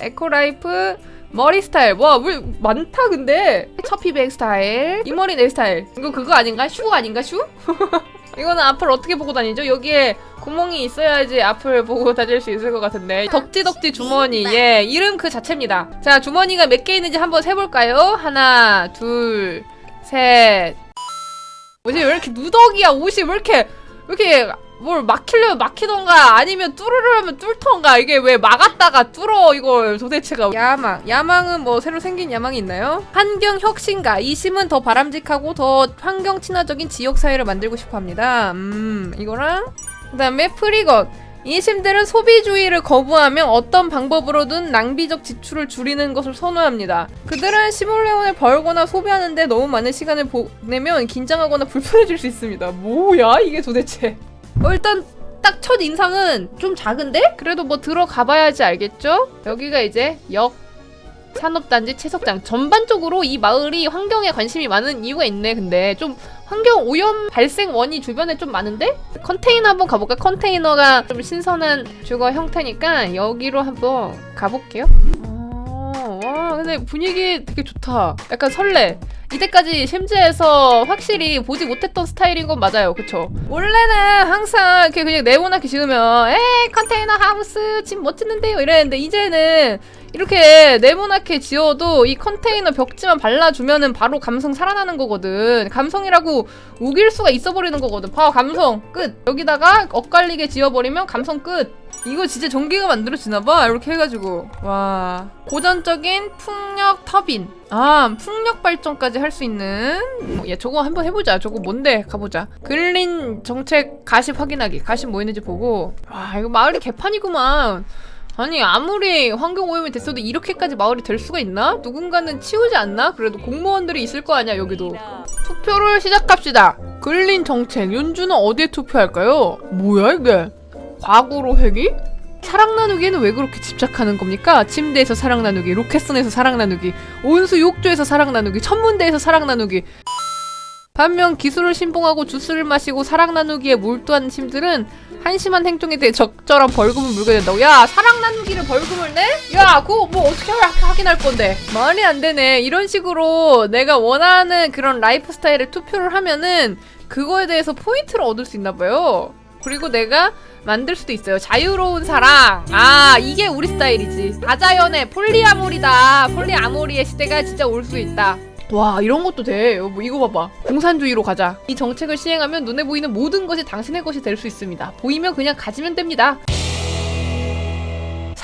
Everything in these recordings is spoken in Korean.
에코라이프 머리 스타일. 와 왜 많다 근데. 처피백 스타일. 이 머리 내 스타일. 이거 그거 아닌가? 슈 아닌가 슈? 이거는 앞을 어떻게 보고 다니죠? 여기에 구멍이 있어야지 앞을 보고 다닐 수 있을 것 같은데. 덕지덕지 주머니. 예 이름 그 자체입니다. 자 주머니가 몇 개 있는지 한번 세볼까요? 하나 둘셋. 뭐지? 왜 이렇게 누더기야? 옷이 왜 이렇게 왜 이렇게 뭘 막히려면 막히던가 아니면 뚫으려면 뚫던가 이게 왜 막았다가 뚫어 이걸 도대체가 야망 야망은 뭐 새로 생긴 야망이 있나요? 환경 혁신가 이 심은 더 바람직하고 더 환경 친화적인 지역 사회를 만들고 싶어합니다 음 이거랑 그다음에 프리건 이 심들은 소비주의를 거부하며 어떤 방법으로든 낭비적 지출을 줄이는 것을 선호합니다. 그들은 시몰레온을 벌거나 소비하는데 너무 많은 시간을 보내면 긴장하거나 불편해질 수 있습니다. 뭐야 이게 도대체? 어, 일단 딱 첫 인상은 좀 작은데? 그래도 뭐 들어가 봐야지 알겠죠? 여기가 이제 역 산업단지 채석장 전반적으로 이 마을이 환경에 관심이 많은 이유가 있네 근데 좀 환경 오염 발생 원이 주변에 좀 많은데? 컨테이너 한번 가볼까? 컨테이너가 좀 신선한 주거 형태니까 여기로 한번 가볼게요 어, 와 근데 분위기 되게 좋다 약간 설레 이때까지 심지에서 확실히 보지 못했던 스타일인 건 맞아요. 그쵸? 원래는 항상 이렇게 그냥 네모나게 지으면 에이 컨테이너 하우스 집 멋지는데요 이랬는데 이제는 이렇게 네모나게 지어도 이 컨테이너 벽지만 발라주면은 바로 감성 살아나는 거거든. 감성이라고 우길 수가 있어 버리는 거거든. 봐 감성 끝. 여기다가 엇갈리게 지어버리면 감성 끝. 이거 진짜 전기가 만들어지나봐. 이렇게 해가지고. 와. 고전적인 풍력 터빈. 아 풍력 발전까지 할 수 있는. 뭐, 야 저거 한번 해보자. 저거 뭔데? 가보자. 근린 정책 가십 확인하기. 가십 뭐 있는지 보고. 와 이거 마을이 개판이구만. 아니 아무리 환경 오염이 됐어도 이렇게까지 마을이 될 수가 있나? 누군가는 치우지 않나? 그래도 공무원들이 있을 거 아니야 여기도. 투표를 시작합시다. 근린 정책. 윤주는 어디에 투표할까요? 뭐야 이게 과거로 회귀? 사랑 나누기에는 왜 그렇게 집착하는 겁니까? 침대에서 사랑 나누기, 로켓선에서 사랑 나누기, 온수 욕조에서 사랑 나누기, 천문대에서 사랑 나누기. 반면 기술을 신봉하고 주스를 마시고 사랑 나누기에 몰두하는 심들은 한심한 행동에 대해 적절한 벌금을 물게 된다고. 야, 사랑 나누기를 벌금을 내? 야, 그거 뭐 어떻게 하- 확인할 건데? 말이 안 되네. 이런 식으로 내가 원하는 그런 라이프 스타일에 투표를 하면은 그거에 대해서 포인트를 얻을 수 있나 봐요. 그리고 내가 만들 수도 있어요. 자유로운 사랑. 아, 이게 우리 스타일이지. 다자연의 폴리아모리다. 폴리아모리의 시대가 진짜 올 수 있다. 와, 이런 것도 돼. 뭐 이거 봐봐. 공산주의로 가자. 이 정책을 시행하면 눈에 보이는 모든 것이 당신의 것이 될 수 있습니다. 보이면 그냥 가지면 됩니다.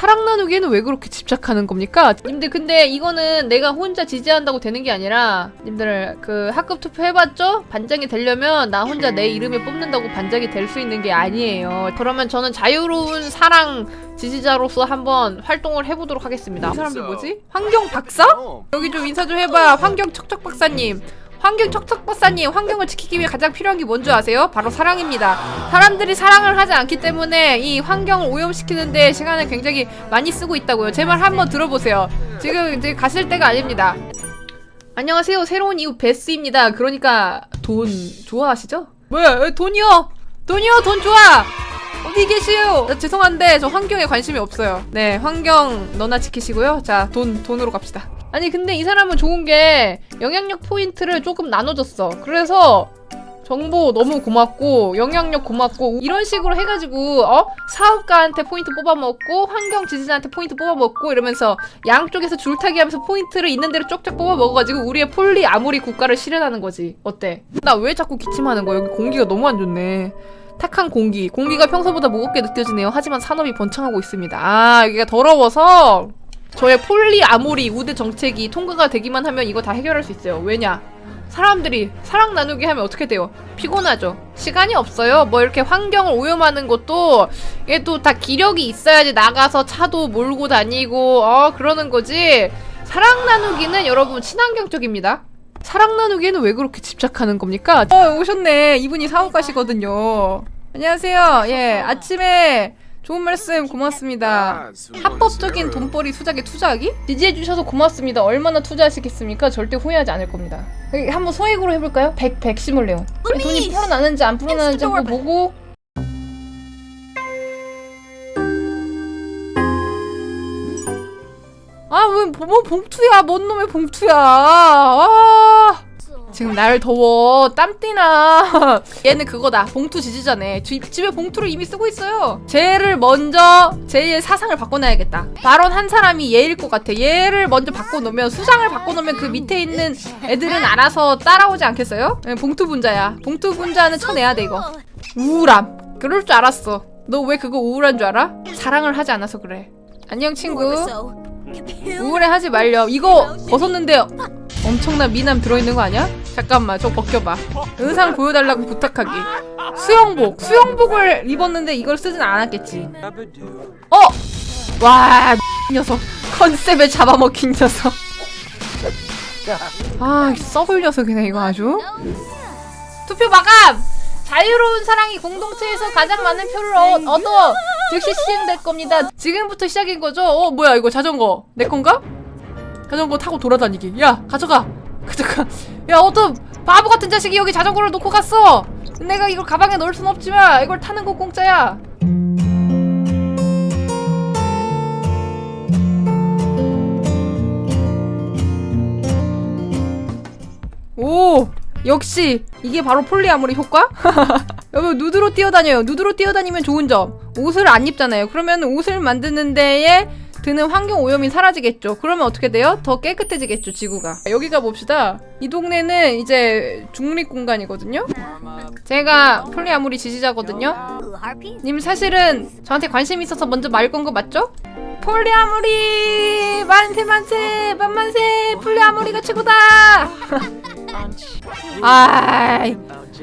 사랑 나누기에는 왜 그렇게 집착하는 겁니까? 님들 근데 이거는 내가 혼자 지지한다고 되는 게 아니라 님들 그 학급 투표 해봤죠? 반장이 되려면 나 혼자 내 이름을 뽑는다고 반장이 될 수 있는 게 아니에요. 그러면 저는 자유로운 사랑 지지자로서 한번 활동을 해보도록 하겠습니다. 이 사람들 뭐지? 환경 박사? 여기 좀 인사 좀 해봐. 환경 척척 박사님. 환경 척척 박사님, 환경을 지키기 위해 가장 필요한 게 뭔지 아세요? 바로 사랑입니다. 사람들이 사랑을 하지 않기 때문에 이 환경을 오염시키는데 시간을 굉장히 많이 쓰고 있다고요. 제 말 한번 들어보세요. 지금 이제 갔을 때가 아닙니다. 안녕하세요. 새로운 이웃 베스입니다. 그러니까 돈 좋아하시죠? 에, 돈이요? 돈이요? 돈 좋아! 어디 계시요? 나 죄송한데 저 환경에 관심이 없어요. 네, 환경 너나 지키시고요. 자, 돈 돈으로 갑시다. 아니 근데 이 사람은 좋은 게 영향력 포인트를 조금 나눠줬어. 그래서 정보 너무 고맙고 영향력 고맙고 이런 식으로 해가지고 어? 사업가한테 포인트 뽑아먹고 환경 지지자한테 포인트 뽑아먹고 이러면서 양쪽에서 줄타기 하면서 포인트를 있는 대로 쪽쪽 뽑아 먹어가지고 우리의 폴리 아모리 국가를 실현하는 거지. 어때? 나 왜 자꾸 기침하는 거야? 여기 공기가 너무 안 좋네. 탁한 공기. 공기가 평소보다 무겁게 느껴지네요. 하지만 산업이 번창하고 있습니다. 아 여기가 더러워서 저의 폴리 아모리 우드 정책이 통과가 되기만 하면 이거 다 해결할 수 있어요 왜냐 사람들이 사랑 나누기 하면 어떻게 돼요? 피곤하죠. 시간이 없어요. 뭐 이렇게 환경을 오염하는 것도 이게 또 다 기력이 있어야지 나가서 차도 몰고 다니고 어 그러는 거지. 사랑 나누기는 여러분 친환경적입니다. 사랑 나누기에는 왜 그렇게 집착하는 겁니까? 어 오셨네. 이분이 사업 가시거든요. 안녕하세요. 예 아침에 좋은 말씀 고맙습니다. 합법적인 돈벌이 수작에 투자하기? 지지해주셔서 고맙습니다. 얼마나 투자하시겠습니까? 절대 후회하지 않을 겁니다. 여기 한번 소액으로 해볼까요? 100, 100 시뮬레온. 돈이 풀어나는지 안 풀어나는지 한번 보고 이건 뭐 봉투야 뭔 놈의 봉투야 아 지금 날 더워. 땀띠나. 얘는 그거다. 봉투 지지자네. 집, 집에 봉투를 이미 쓰고 있어요. 쟤를 먼저 쟤의 사상을 바꿔놔야겠다. 발언 한 사람이 얘일 것 같아. 얘를 먼저 바꿔놓으면 수상을 바꿔놓으면 그 밑에 있는 애들은 알아서 따라오지 않겠어요? 네, 봉투 분자야. 봉투 분자는 쳐내야 돼 이거. 우울함. 그럴 줄 알았어. 너 왜 그거 우울한 줄 알아? 사랑을 하지 않아서 그래. 안녕 친구. 우울해하지 말려. 이거 벗었는데 엄청난 미남 들어있는 거 아니야? 잠깐만, 저 벗겨봐. 의상 보여달라고 부탁하기. 수영복. 수영복을 입었는데 이걸 쓰진 않았겠지. 어! 와, 이 녀석. 컨셉에 잡아먹힌 녀석. 아, 이 썩을 녀석이네, 이거 아주. 투표 마감! 자유로운 사랑이 공동체에서 가장 많은 표를 얻, 얻어 즉시 시행될 겁니다. 지금부터 시작인 거죠? 어 뭐야 이거 자전거 내 건가? 자전거 타고 돌아다니기. 야 가져가. 가져가. 야 어떤 바보 같은 자식이 여기 자전거를 놓고 갔어. 내가 이걸 가방에 넣을 순 없지만 이걸 타는 거 공짜야. 오 역시 이게 바로 폴리아모리 효과? 여러분 누드로 뛰어다녀요. 누드로 뛰어다니면 좋은 점. 옷을 안 입잖아요. 그러면 옷을 만드는 데에 드는 환경 오염이 사라지겠죠. 그러면 어떻게 돼요? 더 깨끗해지겠죠, 지구가. 여기가 봅시다. 이 동네는 이제 중립 공간이거든요. 제가 폴리아모리 지지자거든요. 님 사실은 저한테 관심 있어서 먼저 말 건 거 맞죠? 폴리아모리 만세 만세 만만세 폴리아모리가 최고다. 아,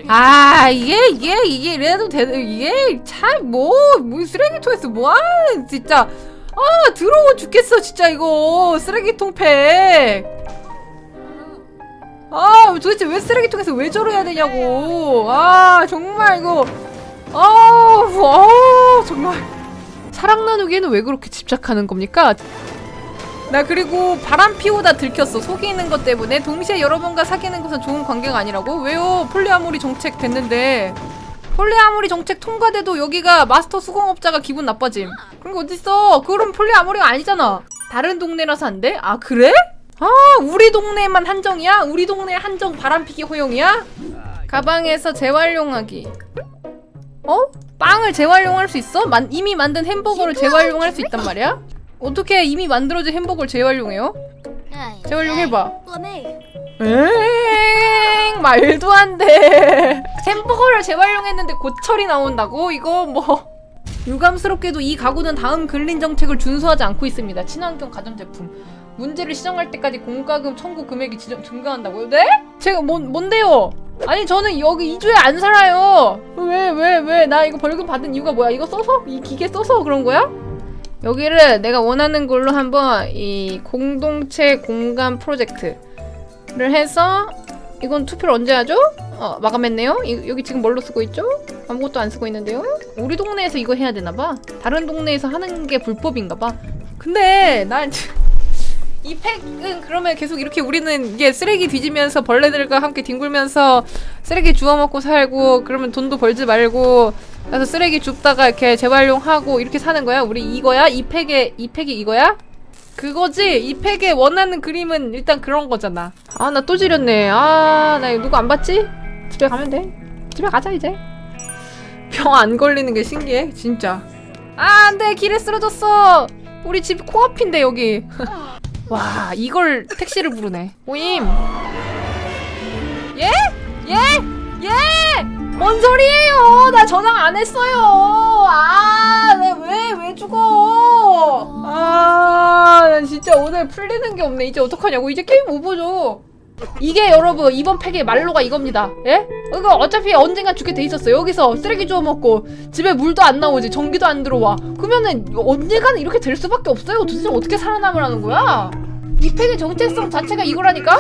아 이게 이게 이게 이래도 되 이게 참뭐뭐 쓰레기통에서 뭐하는 진짜 아 더러워 죽겠어 진짜 이거 쓰레기통 팩. 아 도대체 왜 쓰레기통에서 왜 저러야 되냐고. 아 정말 이거 아우 아 정말 사랑 나누기에는 왜 그렇게 집착하는 겁니까? 나 그리고 바람 피우다 들켰어 속이는 것 때문에 동시에 여러분과 사귀는 것은 좋은 관계가 아니라고? 왜요? 폴리아모리 정책 됐는데 폴리아모리 정책 통과돼도 여기가 마스터 수공업자가 기분 나빠짐 그런 거 어딨어 그럼 폴리아모리가 아니잖아 다른 동네라서 안 돼? 아 그래? 아 우리 동네만 한정이야? 우리 동네 한정 바람피기 허용이야? 가방에서 재활용하기 어? 빵을 재활용할 수 있어? 만, 이미 만든 햄버거를 재활용할 수 있단 말이야? 어떻게 이미 만들어진 햄버거를 재활용해요? 재활용해봐. 엥 말도 안 돼. 햄버거를 재활용했는데 고철이 나온다고? 이거 뭐 유감스럽게도 이 가구는 다음 근린 정책을 준수하지 않고 있습니다. 친환경 가전제품. 문제를 시정할 때까지 공과금 청구 금액이 지정, 증가한다고요? 네? 제가 뭔, 뭔데요? 아니 저는 여기 2주에 안 살아요. 왜 왜 왜? 나 이거 벌금 받은 이유가 뭐야? 이거 써서? 이 기계 써서 그런 거야? 여기를 내가 원하는 걸로 한번 이 공동체 공간 프로젝트를 해서 이건 투표를 언제 하죠? 어 마감했네요. 이, 여기 지금 뭘로 쓰고 있죠? 아무것도 안 쓰고 있는데요. 우리 동네에서 이거 해야 되나 봐. 다른 동네에서 하는 게 불법인가 봐. 근데 난 이 팩은 그러면 계속 이렇게 우리는 이게 쓰레기 뒤지면서 벌레들과 함께 뒹굴면서 쓰레기 주워 먹고 살고 그러면 돈도 벌지 말고 그래서 쓰레기 줍다가 이렇게 재활용하고 이렇게 사는 거야? 우리 이거야? 이 팩에 이 팩이 이거야? 그거지? 이 팩에 원하는 그림은 일단 그런 거잖아. 아 나 또 지렸네. 아나 이거 누구 안 봤지? 집에 가면 돼. 집에 가자 이제. 병 안 걸리는 게 신기해 진짜. 아 안돼 길에 쓰러졌어. 우리 집 코앞인데 여기. 와 이걸 택시를 부르네. 오임. 예? 예? 예? 뭔 소리예요? 나 저장 안 했어요. 아, 내왜왜 죽어? 아, 난 진짜 오늘 풀리는 게 없네. 이제 어떡하냐고. 이제 게임 오버죠. 이게 여러분 이번 팩의 말로가 이겁니다. 예? 이거 어차피 언젠가 죽게 돼 있었어. 여기서 쓰레기 주워 먹고 집에 물도 안 나오지, 전기도 안 들어와. 그러면은 언젠가는 이렇게 될 수밖에 없어요. 도대체 어떻게 살아남으라는 거야? 이 팩의 정체성 자체가 이거라니까?